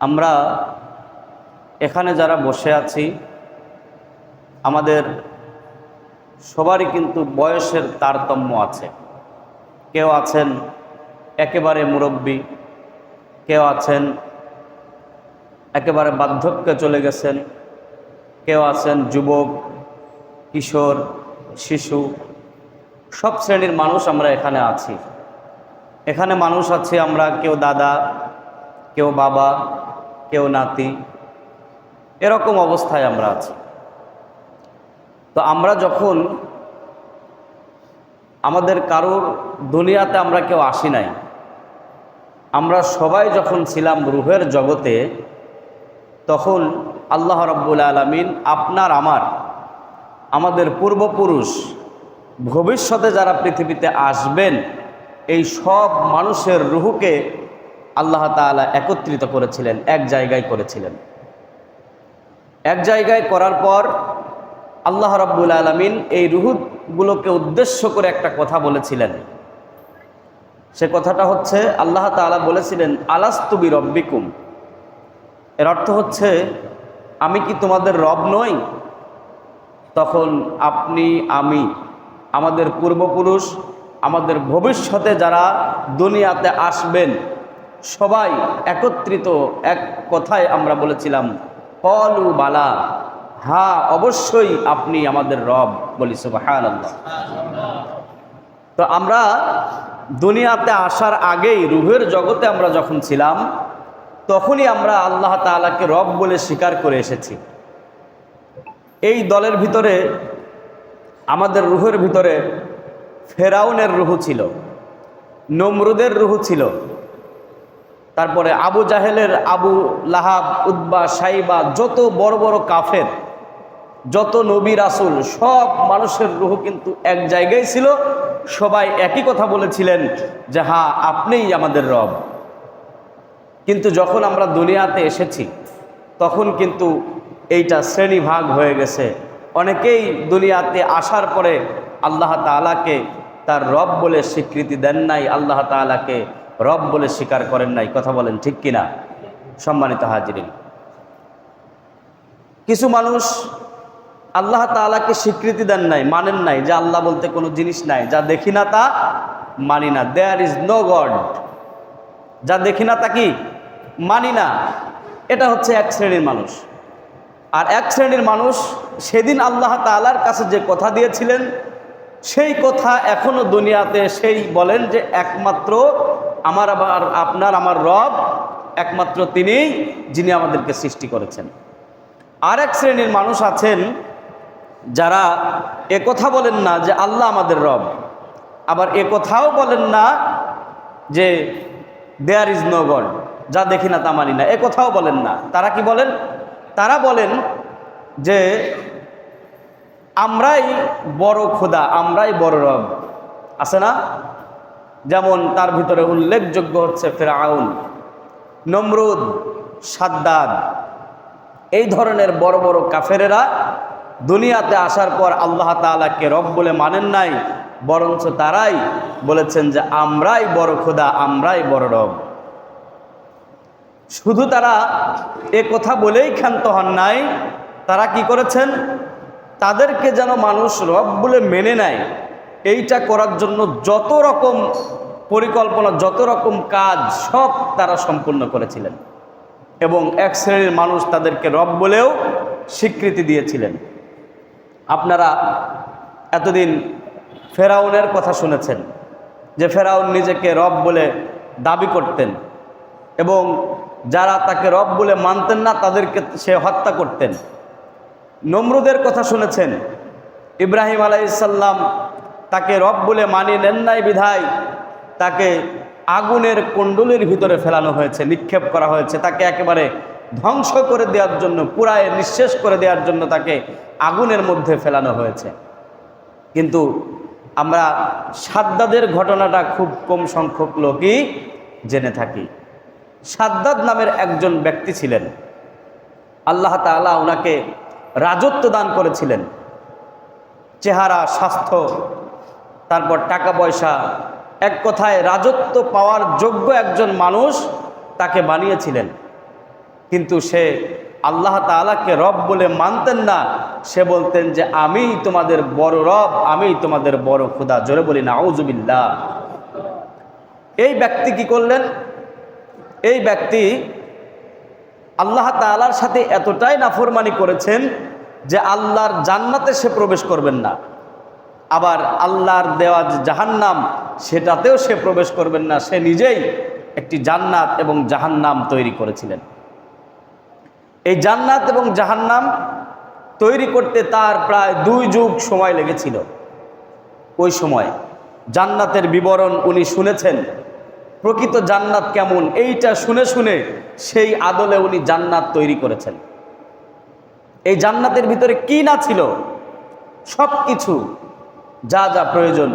আমরা এখানে যারা বসে আছি, আমাদের সবারই কিন্তু বয়সের তারতম্য আছে। কেউ আছেন একেবারে মুরব্বী, কেউ আছেন একেবারে বার্ধক্যে চলে গেছেন, কেউ আছেন যুবক, কিশোর, শিশু, সব শ্রেণির মানুষ আমরা এখানে আছি। এখানে মানুষ আছে আমরা, কেউ দাদা, কেউ বাবা কেউ নাতি, এরকম অবস্থায় আমরা আছি। তো আমরা যখন আমাদের কারোর দুনিয়াতে আমরা কেউ আসি নাই, আমরা সবাই যখন ছিলাম রুহের জগতে, তখন আল্লাহ রব্বুল আলমিন আপনার, আমার, আমাদের পূর্বপুরুষ, ভবিষ্যতে যারা পৃথিবীতে আসবেন, এই সব মানুষের রুহুকে আল্লাহ তাআলা একত্রিত করেছিলেন, এক জায়গায় করেছিলেন। এক জায়গায় করার পর আল্লাহ রাব্বুল আলমিন এই রুহুগুলোকে উদ্দেশ্য করে একটা কথা বলেছিলেন। সে কথাটা হচ্ছে, আল্লাহ তাআলা বলেছিলেন আলাস্তুবি রব্বিকুম এর অর্থ হচ্ছে, আমি কি তোমাদের রব নই? তখন আপনি, আমি, আমাদের পূর্বপুরুষ, আমাদের ভবিষ্যতে যারা দুনিয়াতে আসবেন সবাই একত্রিত এক কথায় আমরা বলেছিলাম, কলু বালা। হ্যাঁ অবশ্যই আপনি আমাদের রব বলি সুবাহান তো আমরা দুনিয়াতে আসার আগেই, রুহের জগতে আমরা যখন ছিলাম, তখনই আমরা আল্লাহ তাআলাকে রব বলে স্বীকার করে এসেছি। এই দলের ভিতরে, আমাদের রুহের ভিতরে ফেরাউনের রুহু ছিল, নমরুদের রুহু ছিল তারপরে আবু জাহেলের, আবু লাহাব উদ্বা সাইবা, যত বড় বড় কাফের, যত নবী রাসুল, সব মানুষের রুহু কিন্তু এক জায়গায় ছিল। সবাই একই কথা বলেছিলেন যে হ্যাঁ আপনিই আমাদের রব। কিন্তু যখন আমরা দুনিয়াতে এসেছি, তখন কিন্তু এইটা শ্রেণীভাগ হয়ে গেছে। অনেকেই দুনিয়াতে আসার পরে আল্লাহ তালাকে তার রব বলে স্বীকৃতি দেন নাই, আল্লাহ তালাকে রব বলে স্বীকার করেন নাই, কথা বলেন ঠিক কিনা? সম্মানিত হাজিরিন। কিছু মানুষ আল্লাহ তালাকে স্বীকৃতি দেন নাই, মানেন নাই যে আল্লাহ বলতে কোনো জিনিস নাই, যা দেখি না তা মানি না। দেয়ার ইজ নো গড যা দেখি না তা কি? মানি না। এটা হচ্ছে এক শ্রেণির মানুষ। আর এক শ্রেণির মানুষ সেদিন আল্লাহ তালার কাছে যে কথা দিয়েছিলেন, সেই কথা এখনও দুনিয়াতে সেই বলেন যে একমাত্র আমার আবার আপনার, আমার রব একমাত্র তিনি যিনি আমাদেরকে সৃষ্টি করেছেন। আর এক শ্রেণির মানুষ আছেন যারা এ কথা বলেন না যে আল্লাহ আমাদের রব। আবার এ কথাও বলেন না যে দেয়ার ইজ নো গড যা দেখি না তা মানি না। এ কথাও বলেন না। তারা কি বলেন? তারা বলেন যে আমরাই বড় খোদা, আমরাই বড় রব। আছে না? যেমন তার ভিতরে উল্লেখযোগ্য হচ্ছে ফেরাউন, নমরুদ, সাদ্দাদ। এই ধরনের বড় বড় কাফেরেরা দুনিয়াতে আসার পর আল্লাহ তালাকে রব বলে মানেন নাই, বরঞ্চ তারাই বলেছেন যে আমরাই বড় খোদা, আমরাই বড় রব। শুধু তারা এ কথা বলেই ক্ষান্ত হন নাই, তারা কি করেছেন? তাদেরকে যেন মানুষ রব বলে মেনে নেয়। এইটা করার জন্য যত রকম পরিকল্পনা, যত রকম কাজ সব তারা সম্পূর্ণ করেছিলেন। এবং এক শ্রেণির মানুষ তাদেরকে রব বলেও স্বীকৃতি দিয়েছিলেন। আপনারা এতদিন ফেরাউনের কথা শুনেছেন, যে ফেরাউন নিজেকে রব বলে দাবি করতেন এবং যারা তাকে রব বলে মানতেন না, তাদেরকে সে হত্যা করতেন। নমরুদের কথা শুনেছেন, ইব্রাহিম আলাইসাল্লাম তাকে রব বলে মানিয়ে নেন নাই বিধায়। তাকে আগুনের কুণ্ডলির ভিতরে ফেলানো হয়েছে, নিক্ষেপ করা হয়েছে। তাকে একেবারে ধ্বংস করে দেওয়ার জন্য, পুরায় নিঃশেষ করে দেওয়ার জন্য তাকে আগুনের মধ্যে ফেলানো হয়েছে। কিন্তু আমরা সাদ্দাদের ঘটনাটা খুব কম সংখ্যক লোকই জেনে থাকি। সাদ্দাদ নামের একজন ব্যক্তি ছিলেন। আল্লাহ তাআলা ওনাকে রাজত্ব দান করেছিলেন। চেহারা, স্বাস্থ্য তারপর টাকা পয়সা। এক কথায় রাজত্ব পাওয়ার যোগ্য একজন মানুষ তাকে বানিয়েছিলেন। কিন্তু সে আল্লাহ তাআলাকে রব বলে মানতেন না। সে বলতেন যে আমিই তোমাদের বড় রব আমিই তোমাদের বড় খুদা। জোরে বলি না আউজুবিল্লাহ এই ব্যক্তি কি করলেন? এই ব্যক্তি আল্লাহ তাআলার সাথে এতটাই নাফরমানি করেছেন যে, আল্লাহর জান্নাতে সে প্রবেশ করবেন না। আবার আল্লাহর দেওয়া জাহান্নাম, সেটাতেও সে প্রবেশ করবেন না। সে নিজেই একটি জান্নাত এবং জাহান্নাম তৈরি করেছিলেন। এই জান্নাত এবং জাহান্নাম তৈরি করতে তার প্রায় দুই যুগ সময় লেগেছিল। ওই সময় জান্নাতের বিবরণ উনি শুনেছেন, প্রকৃত জান্নাত কেমন? এইটা শুনে শুনে সেই আদলে উনি জান্নাত তৈরি করেছেন। এই জান্নাতের ভিতরে কি না ছিল? সব কিছু যা যা প্রয়োজন,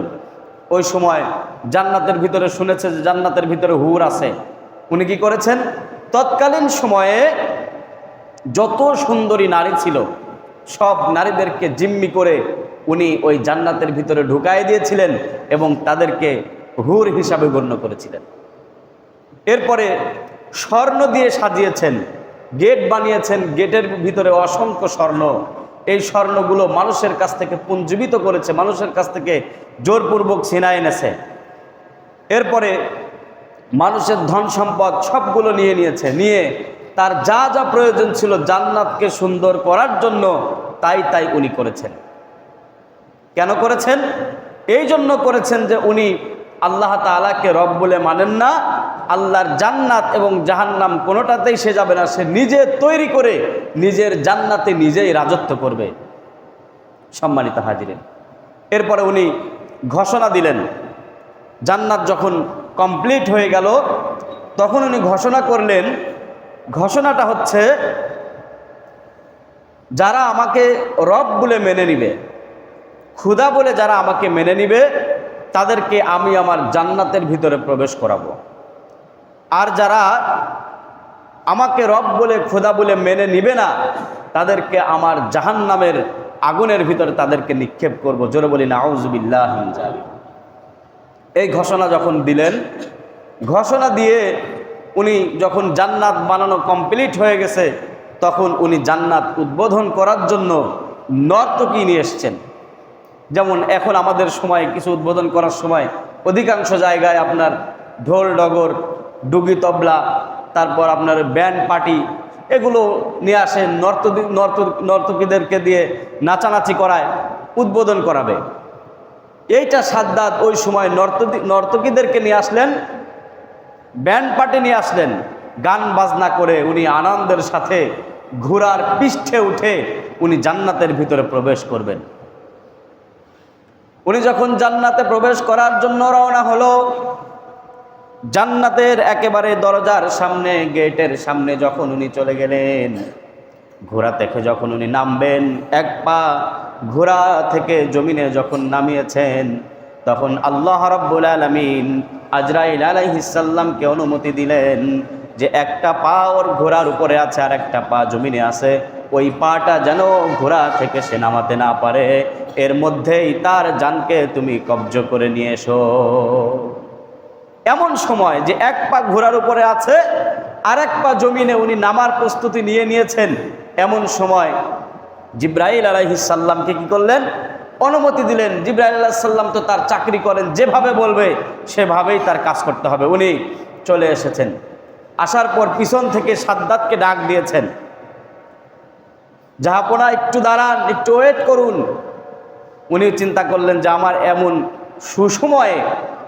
ওই সময় জান্নাতের ভিতরে শুনেছে যে জান্নাতের ভিতরে হুর আছে। উনি কি করেছেন? তৎকালীন সময়ে যত সুন্দরী নারী ছিল, সব নারীদেরকে জিম্মি করে উনি ওই জান্নাতের ভিতরে ঢুকাই দিয়েছিলেন এবং তাদেরকে হুর হিসাবে গণ্য করেছিলেন। এরপরে স্বর্ণ দিয়ে সাজিয়েছেন, গেট বানিয়েছেন, গেটের ভিতরে অসংখ্য স্বর্ণ এই স্বর্ণগুলো মানুষের কাছ থেকে পুঞ্জীবিত করেছে, মানুষের কাছ থেকে জোরপূর্বক ছিনায় এনেছে। এরপরে মানুষের ধন সম্পদ সবগুলো নিয়ে নিয়েছে, নিয়ে তার যা যা প্রয়োজন ছিল জান্নাতকে সুন্দর করার জন্য তাই তাই উনি করেছেন। কেন করেছেন? এই জন্য করেছেন যে উনি আল্লাহ তাআলাকে রব বলে মানেন না আল্লাহর জান্নাত এবং জাহান্নাম কোনোটাতেই সে যাবে না, সে নিজে তৈরি করে নিজের জান্নাতে নিজেই রাজত্ব করবে। সম্মানিত হাজিরেন, এরপরে উনি ঘোষণা দিলেন, জান্নাত যখন কমপ্লিট হয়ে গেল, তখন উনি ঘোষণা করলেন, ঘোষণাটা হচ্ছে, যারা আমাকে রব বলে মেনে নিবে ক্ষুধা বলে যারা আমাকে মেনে নিবে, তাদেরকে আমি আমার জান্নাতের ভিতরে প্রবেশ করাবো। আর যারা আমাকে রব বলে, খোদা বলে মেনে নিবে না, তাদেরকে আমার জাহান নামের আগুনের ভিতরে তাদেরকে নিক্ষেপ করব। জোরে বলি না আউজবিল্লাহ এই ঘোষণা যখন দিলেন, ঘোষণা দিয়ে উনি যখন জান্নাত বানানো কমপ্লিট হয়ে গেছে, তখন উনি জান্নাত উদ্বোধন করার জন্য নর্তকী নিয়ে এসছেন। যেমন এখন আমাদের সময়, কিছু উদ্বোধন করার সময়, অধিকাংশ জায়গায় আপনার ঢোল, ডগর ডুগি তবলা, তারপর আপনার ব্যান্ড পার্টি, এগুলো নিয়ে আসেন নর্তকী, নর্তকীদেরকে দিয়ে নাচানাচি করায়, উদ্বোধন করাবে। এইটা সাদ্দাত ওই সময় নর্তকী, নর্তকীদেরকে নিয়ে আসলেন, ব্যান্ড পার্টি নিয়ে আসলেন, গান বাজনা করে উনি আনন্দের সাথে ঘোড়ার পৃষ্ঠে উঠে উনি জান্নাতের ভিতরে প্রবেশ করবেন। উনি যখন জান্নাতে প্রবেশ করার জন্য রওনা হলো জান্নাতের একেবারে দরজার সামনে, গেটের সামনে যখন উনি চলে গেলেন, ঘোড়া থেকে যখন উনি নামবেন, এক পা ঘোড়া থেকে জমিনে যখন নামিয়েছেন, তখন আল্লাহ রব্বুল আলমিন আজরাইল আলাইহিসাল্লামকে অনুমতি দিলেন যে একটা পা ওর ঘোড়ার উপরে আছে আর একটা পা জমিনে আছে। ওই পাটা যেন ঘোড়া থেকে সে নামাতে না পারে। এর মধ্যেই তার জানকে তুমি কব্জ করে নিয়ে এসো। এমন সময় যে এক পা ঘোড়ার উপরে আছে আর এক পা জমিনে উনি নামার প্রস্তুতি নিয়ে নিয়েছেন। এমন সময় জিব্রাইল আলাইহিসাল্লামকে কি করলেন? অনুমতি দিলেন। জিব্রাইল আলাহিসাল্লাম তো তার চাকরি করেন, যেভাবে বলবে সেভাবেই তার কাজ করতে হবে। উনি চলে এসেছেন। আসার পর পিছন থেকে সাদ্দাতকে ডাক দিয়েছেন। জাহাপনা একটু দাঁড়ান, একটু ওয়েট করুন। উনি চিন্তা করলেন যে আমার এমন সুসময়ে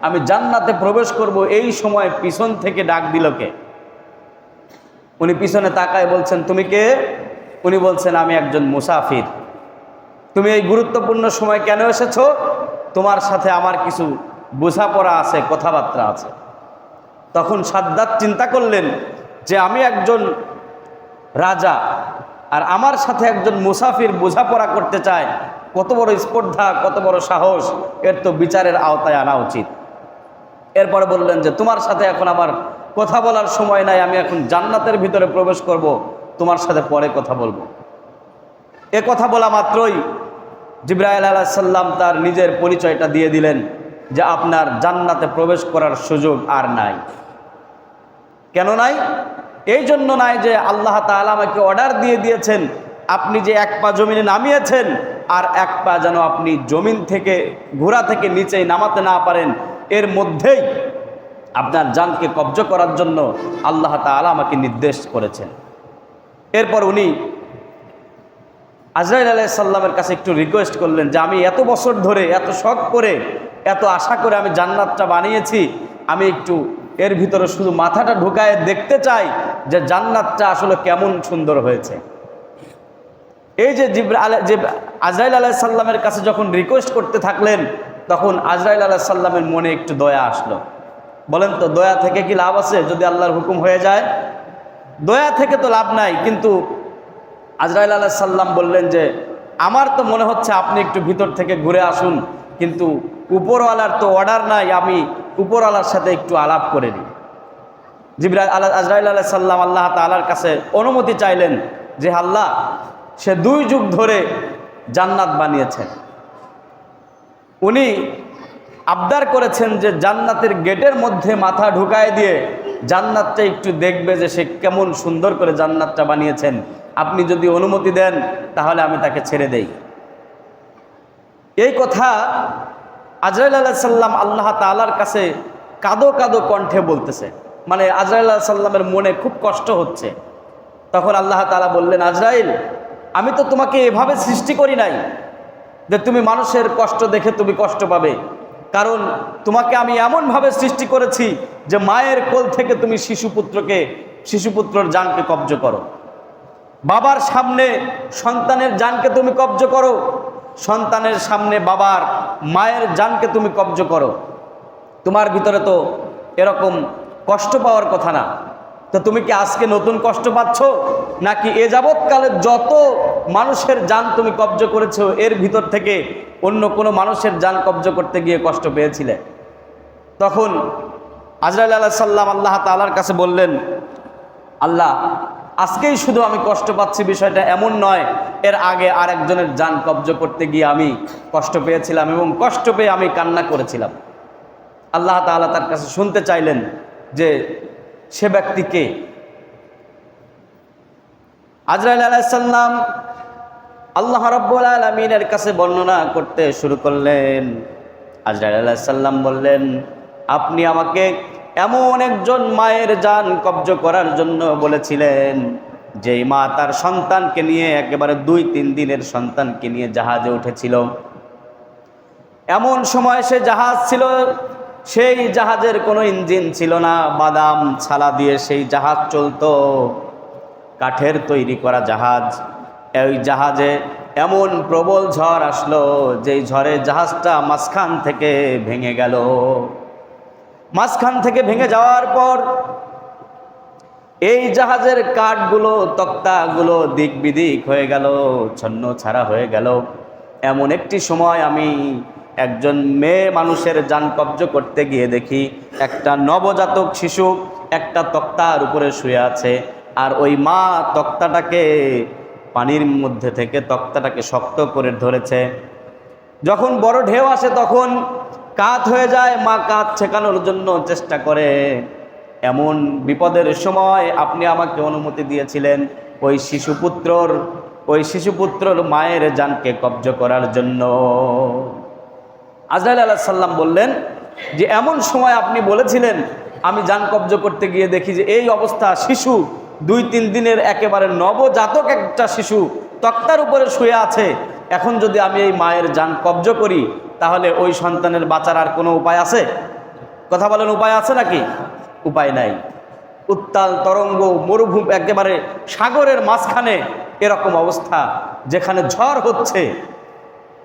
আমি জান্নাতে প্রবেশ করব, এই সময় পিছন থেকে ডাক দিল কে? উনি পিছনে তাকায় বলছেন, তুমি কে? উনি বলছেন, আমি একজন মুসাফির। তুমি এই গুরুত্বপূর্ণ সময় কেন এসেছ? তোমার সাথে আমার কিছু বোঝাপড়া আছে, কথাবার্তা আছে। তখন সাদ্দাত চিন্তা করলেন যে আমি একজন রাজা আর আমার সাথে একজন মুসাফির বোঝাপড়া করতে চায়। কত বড় স্পর্ধা, কত বড় সাহস, এর তো বিচারের আওতায় আনা উচিত। এরপরে বললেন যে, তোমার সাথে এখন আমার কথা বলার সময় নাই, আমি এখন জান্নাতের ভিতরে প্রবেশ করব, তোমার সাথে পরে কথা বলব। এ কথা বলা মাত্রই জিব্রাইল আলাহিসাল্লাম তার নিজের পরিচয়টা দিয়ে দিলেন যে, আপনার জান্নাতে প্রবেশ করার সুযোগ আর নাই। কেন নাই? এই জন্য নয় যে, আল্লাহ তাআলা আমাকে অর্ডার দিয়ে দিয়েছেন, আপনি যে এক পা জমিনে নামিয়েছেন, আর এক পা যেন আপনি জমিন থেকে, ঘোড়া থেকে নিচে নামাতে না পারেন এর মধ্যেই আপনার জানকে কব্জ করার জন্য আল্লাহ তাআলা আমাকে নির্দেশ করেছেন। এরপর উনি আজরাইল আলাহ সাল্লামের কাছে একটু রিকোয়েস্ট করলেন যে, আমি এত বছর ধরে, এত শখ করে, এত আশা করে আমি জান্নাতটা বানিয়েছি, আমি একটু এর ভিতরে শুধু মাথাটা ঢুকায় দেখতে চাই যে জান্নাতটা আসলে কেমন সুন্দর হয়েছে। এই যে জিব্রা আলা যে আজরাইল আলাহ সাল্লামের কাছে যখন রিকোয়েস্ট করতে থাকলেন তখন আজরাইল আলাহ সাল্লামের মনে একটু দয়া আসলো। বলেন তো, দয়া থেকে কি লাভ আছে যদি আল্লাহর হুকুম হয়ে যায়? দয়া থেকে তো লাভ নাই, কিন্তু আজরাইল আলাহ সাল্লাম বললেন যে, আমার তো মনে হচ্ছে আপনি একটু ভিতর থেকে ঘুরে আসুন, কিন্তু উপরওয়ালার তো অর্ডার নাই, আমি উপরওয়ালার সাথে একটু আলাপ করে নিই। জিবরা আল্লাহ আজরাইল আলাহ সাল্লাম আল্লাহ তালার কাছে অনুমতি চাইলেন যে, আল্লাহ, সে দুই যুগ ধরে জান্নাত বানিয়েছেন। উনি আবদার করেছেন যে জান্নাতের গেটের মধ্যে মাথা ঢুকায় দিয়ে জান্নাতটা একটু দেখবে যে সে কেমন সুন্দর করে জান্নাতটা বানিয়েছেন। আপনি যদি অনুমতি দেন, তাহলে আমি তাকে ছেড়ে দেই। এই কথা আজরাইল আলাহ সাল্লাম আল্লাহ তালার কাছে কাদো কাদো কণ্ঠে বলতেছে। মানে আজরাইল আলাহ সাল্লামের মনে খুব কষ্ট হচ্ছে। তখন আল্লাহ তালা বললেন, আজরাইল, আমি তো তোমাকে এভাবে সৃষ্টি করি নাই। যে তুমি মানুষের কষ্ট দেখে তুমি কষ্ট পাবে। কারণ তোমাকে আমি এমনভাবে সৃষ্টি করেছি যে মায়ের কোল থেকে তুমি শিশুপুত্রকে, শিশুপুত্রর জানকে কব্জ করো। বাবার সামনে সন্তানের জানকে তুমি কব্জ করো, সন্তানের সামনে বাবার মায়ের জানকে তুমি কব্জ করো। তোমার ভিতরে তো এরকম কষ্ট পাওয়ার কথা না। তো তুমি কি আজকে নতুন কষ্ট পাচ্ছ? নাকি এ যাবৎকালে যত মানুষের যান তুমি কব্জ করেছ, এর ভিতর থেকে অন্য কোনো মানুষের যান কব্জ করতে গিয়ে কষ্ট পেয়েছিলে? তখন আজরাইল আল্লাহ সাল্লাম আল্লাহ তালার কাছে বললেন, আল্লাহ, আজকেই শুধু আমি কষ্ট পাচ্ছি বিষয়টা এমন নয়, এর আগে আর একজনের যান কব্জ করতে গিয়ে আমি কষ্ট পেয়েছিলাম এবং কষ্ট পেয়ে আমি কান্না করেছিলাম। আল্লাহ তাআলা তার কাছে শুনতে চাইলেন যে সে ব্যক্তিকে আজরাইল আলাইসাল্লাম আল্লাহ রব্বুল আলমিনের কাছে বর্ণনা করতে শুরু করলেন। আজরাইল আলাইসাল্লাম বললেন, আপনি আমাকে এমন একজন মায়ের যান কব্জ করার জন্য বলেছিলেন, যেই মা তার সন্তানকে নিয়ে একেবারে দুই তিন দিনের সন্তানকে নিয়ে জাহাজে উঠেছিল। এমন সময় সে জাহাজ ছিল সেই জাহাজের কোনো ইঞ্জিন ছিল না। বাদাম ছালা দিয়ে সেই জাহাজ চলতো। কাঠের তৈরি করা জাহাজ। এই জাহাজে এমন প্রবল ঝড় আসলো, যেই ঝড়ে জাহাজটা মাঝখান থেকে ভেঙে গেল। মাঝখান থেকে ভেঙে যাওয়ার পর এই জাহাজের কাঠগুলো, তক্তাগুলো দিক বিদিক হয়ে গেল, ছন্ন ছাড়া হয়ে গেল। এমন একটি সময় আমি একজন মেয়ে মানুষের যান কব্জ করতে গিয়ে দেখি একটা নবজাতক শিশু একটা তক্তার উপরে শুয়ে আছে। আর ওই মা তক্তাটাকে পানির মধ্যে থেকে তক্তাটাকে শক্ত করে ধরেছে। যখন বড় ঢেউ আসে তখন কাত হয়ে যায়, মা কাত ছেকানোর জন্য চেষ্টা করে। এমন বিপদের সময় আপনি আমাকে অনুমতি দিয়েছিলেন ওই শিশুপুত্রর ওই শিশুপুত্রর মায়ের জানকে কব্জ করার জন্য। আজরাইল আলাহ সাল্লাম বললেন যে, এমন সময় আপনি বলেছিলেন, আমি যান কব্জ করতে গিয়ে দেখি যে, এই অবস্থা শিশু, দুই তিন দিনের একেবারে নবজাতক একটা শিশু, তক্তার উপরে শুয়ে আছে। এখন যদি আমি এই মায়ের যান কব্জ করি, তাহলে ওই সন্তানের বাঁচার আর কোনো উপায় আছে? কথা বলেন, উপায় আছে নাকি? উপায় নাই। উত্তাল, তরঙ্গ, মরুভূমি, একেবারে সাগরের মাঝখানে এরকম অবস্থা, যেখানে ঝড় হচ্ছে।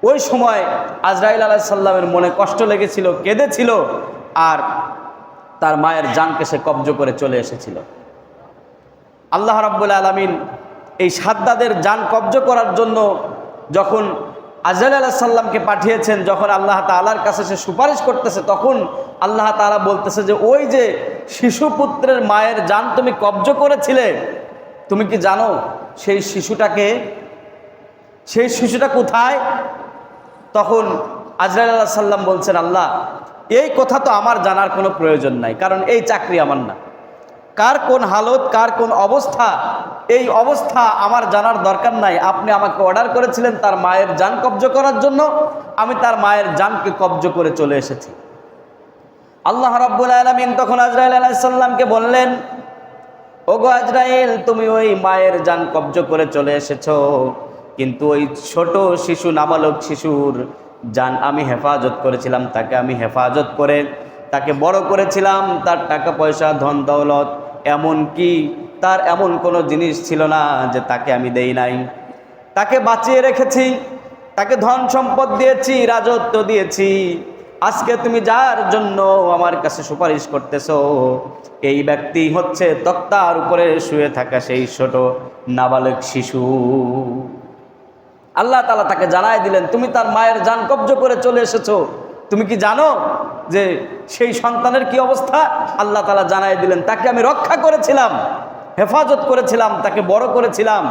ওই সময় আজরাইল আলাহ সাল্লামের মনে কষ্ট লেগেছিল, কেঁদেছিল আর তার মায়ের জানকে সে কব্জ করে চলে এসেছিল। আল্লাহ রাব্বুল আলমিন এই সাদ্দাদের যান কব্জ করার জন্য যখন আজরাইল আলাহ সাল্লামকে পাঠিয়েছেন, যখন আল্লাহ তালার কাছে সে সুপারিশ করতেছে, তখন আল্লাহ তালা বলতেছে যে, ওই যে শিশুপুত্রের মায়ের যান তুমি কব্জ করেছিলে, তুমি কি জানো সেই শিশুটাকে, সেই শিশুটা কোথায়? তখন আজরাইল আল্লাহ সাল্লাম বলছেন, আল্লাহ, এই কথা তো আমার জানার কোনো প্রয়োজন নাই, কারণ এই চাকরি আমার না। কার কোন হালত, কার কোন অবস্থা, এই অবস্থা আমার জানার দরকার নাই। আপনি আমাকে অর্ডার করেছিলেন তার মায়ের যান কব্জ করার জন্য, আমি তার মায়ের জানকে কব্জ করে চলে এসেছি। আল্লাহ রাব্বুল আলমিন তখন আজরাইল আলাইসাল্লামকে বললেন, ওগো আজরাইল, তুমি ওই মায়ের যান কব্জ করে চলে এসেছ। কিন্তু ওই ছোট শিশু, নাবালক শিশুর যান আমি হেফাজত করেছিলাম, তাকে আমি হেফাজত করে, তাকে বড় করেছিলাম, তার টাকা পয়সা, ধন দৌলত এমন কি তার এমন কোনো জিনিস ছিল না যে তাকে আমি দেই নাই। তাকে বাঁচিয়ে রেখেছি, তাকে ধন সম্পদ দিয়েছি, রাজত্ব দিয়েছি। আজকে তুমি যার জন্য আমার কাছে সুপারিশ করতেছো, এই ব্যক্তি হচ্ছে তক্তার উপরে শুয়ে থাকা সেই ছোট, নাবালক শিশু। আল্লাহ তালা তাকে জানাই দিলেন, তুমি তার মায়ের যান কব্জ করে চলে এসেছ। তুমি কি জানো যে সেই সন্তানের কি অবস্থা? আল্লাহ তালা জানাই দিলেন, তাকে আমি রক্ষা করেছিলাম, হেফাজত করেছিলাম, তাকে বড় করেছিলাম।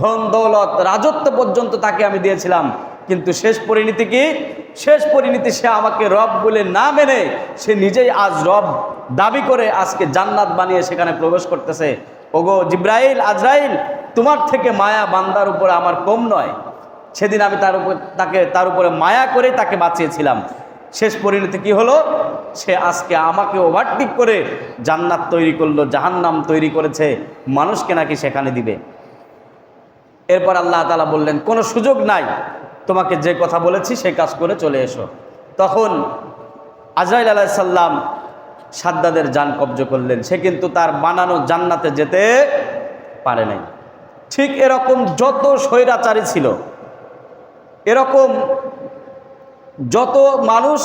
ধন, দৌলত, রাজত্ব পর্যন্ত তাকে আমি দিয়েছিলাম। কিন্তু শেষ পরিণতি কি? শেষ পরিণতি সে আমাকে রব বলে না মেনে সে নিজেই আজ রব দাবি করে আজকে জান্নাত বানিয়ে সেখানে প্রবেশ করতেছে। ওগো জিব্রাইল, আজরাইল, তোমার থেকে মায়া বান্দার উপরে আমার কম নয়। সেদিন আমি তার উপর তাকে তার উপরে মায়া করে তাকে বাঁচিয়েছিলাম। শেষ পরিণতি কি হলো? সে আজকে আমাকে ওভারটেক করে জান্নাত তৈরি করল, জাহান্নাম তৈরি করেছে, মানুষকে নাকি সেখানে দিবে। এরপর আল্লাহ তালা বললেন, কোনো সুযোগ নাই। তোমাকে যে কথা বলেছি সে কাজ করে চলে এসো। তখন আজরাইল আলাইসাল্লাম সাদ্দাদের যান কব্জ করলেন। সে কিন্তু তার বানানো জান্নাতে যেতে পারে নাই। ঠিক এরকম যত স্বৈরাচারী ছিল এরকম যত মানুষ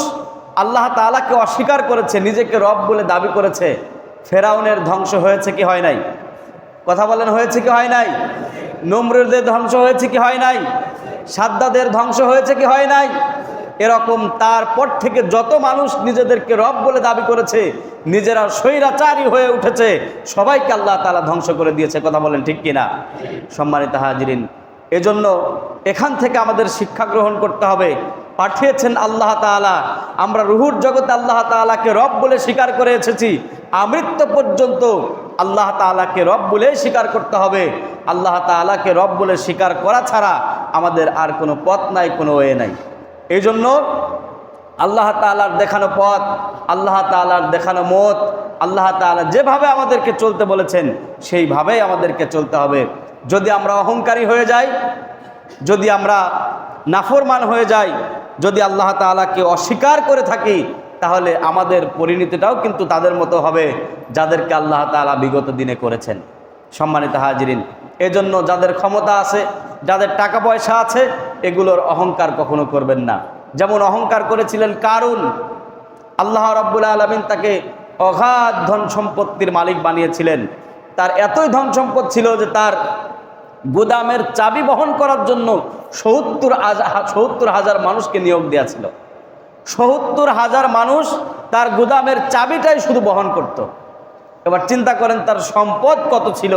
আল্লাহ তালাকে অস্বীকার করেছে, নিজেকে রব বলে দাবি করেছে, ফেরাউনের ধ্বংস হয়েছে কি হয় নাই? কথা বলেন, হয়েছে কি হয় নাই? নমরুদের ধ্বংস হয়েছে কি হয় নাই? সাদ্দাদের ধ্বংস হয়েছে কি হয় নাই? এরকম তারপর থেকে যত মানুষ নিজেদেরকে রব বলে দাবি করেছে, নিজেরা স্বৈরাচারী হয়ে উঠেছে, সবাইকে আল্লাহ তালা ধ্বংস করে দিয়েছে। কথা বলেন ঠিক কিনা? সম্মানিত হাজিরিন এজন্য এখান থেকে আমাদের শিক্ষা গ্রহণ করতে হবে। পাঠিয়েছেন আল্লাহ তাআলা। আমরা রুহুর জগতে আল্লাহ তাআলাকে রব বলে স্বীকার করে এসেছি। আমৃত্য পর্যন্ত আল্লাহ তাআলাকে রব বলে স্বীকার করতে হবে। আল্লাহ তাআলাকে রব বলে স্বীকার করা ছাড়া আমাদের আর কোনো পথ নাই, কোনো ওয়ে নাই। এই জন্য আল্লাহ তাআলার দেখানো পথ, আল্লাহ তাআলার দেখানো মত, আল্লাহ তাআলা যেভাবে আমাদেরকে চলতে বলেছেন, সেইভাবেই আমাদেরকে চলতে হবে। যদি আমরা অহংকারী হয়ে যাই, যদি আমরা নাফরমান হয়ে যাই, যদি আল্লাহ তাআলাকে অস্বীকার করে থাকি, তাহলে আমাদের পরিণতিটাও কিন্তু তাদের মতো হবে যাদেরকে আল্লাহ তাআলা বিগত দিনে করেছেন। সম্মানিত হাজিরিন, এজন্য যাদের ক্ষমতা আছে, যাদের টাকা পয়সা আছে, এগুলোর অহংকার কখনো করবেন না। যেমন অহংকার করেছিলেন কারুন, আল্লাহ রাব্বুল আলমিন তাকে অগাধ ধন সম্পত্তির মালিক বানিয়েছিলেন। তার এতই ধন সম্পদ ছিল যে তার গুদামের চাবি বহন করার জন্য সত্তর সত্তর হাজার মানুষকে নিয়োগ দেওয়া ছিল। সত্তর হাজার মানুষ তার গুদামের চাবিটাই শুধু বহন করত। এবার চিন্তা করেন তার সম্পদ কত ছিল?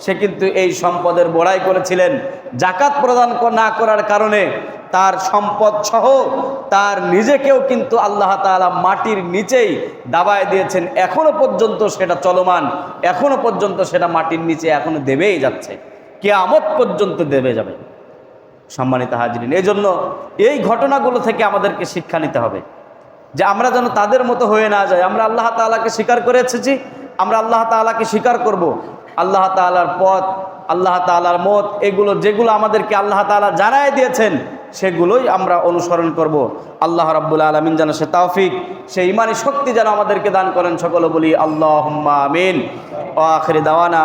সে কিন্তু এই সম্পদের বড়াই করেছিলেন। জাকাত প্রদান না করার কারণে তার সম্পদ সহ তার নিজেকেও কিন্তু আল্লাহ তাআলা মাটির নিচেই দাবায় দিয়েছেন। এখনও পর্যন্ত সেটা চলমান, এখনও পর্যন্ত সেটা মাটির নিচে এখনও দেবেই যাচ্ছে। কেয়ামত পর্যন্ত দেবে যাবে। সম্মানিত হাজরিন এই জন্য এই ঘটনাগুলো থেকে আমাদেরকে শিক্ষা নিতে হবে যে আমরা যেন তাদের মতো হয়ে না যাই। আমরা আল্লাহ তাআলাকে স্বীকার করে এসেছি, আমরা আল্লাহ তাআলাকে স্বীকার করব। আল্লাহ তাআলার পথ আল্লাহ তালার মত, এগুলো যেগুলো আমাদেরকে আল্লাহ তালা জানাই দিয়েছেন, সেগুলোই আমরা অনুসরণ করব। আল্লাহ রাব্বুল আলমিন যেন সে তাওফিক সে ইমানি শক্তি যেন আমাদেরকে দান করেন সকল বলি আল্লাহ আমিন। ও আখরি দাওয়ানা।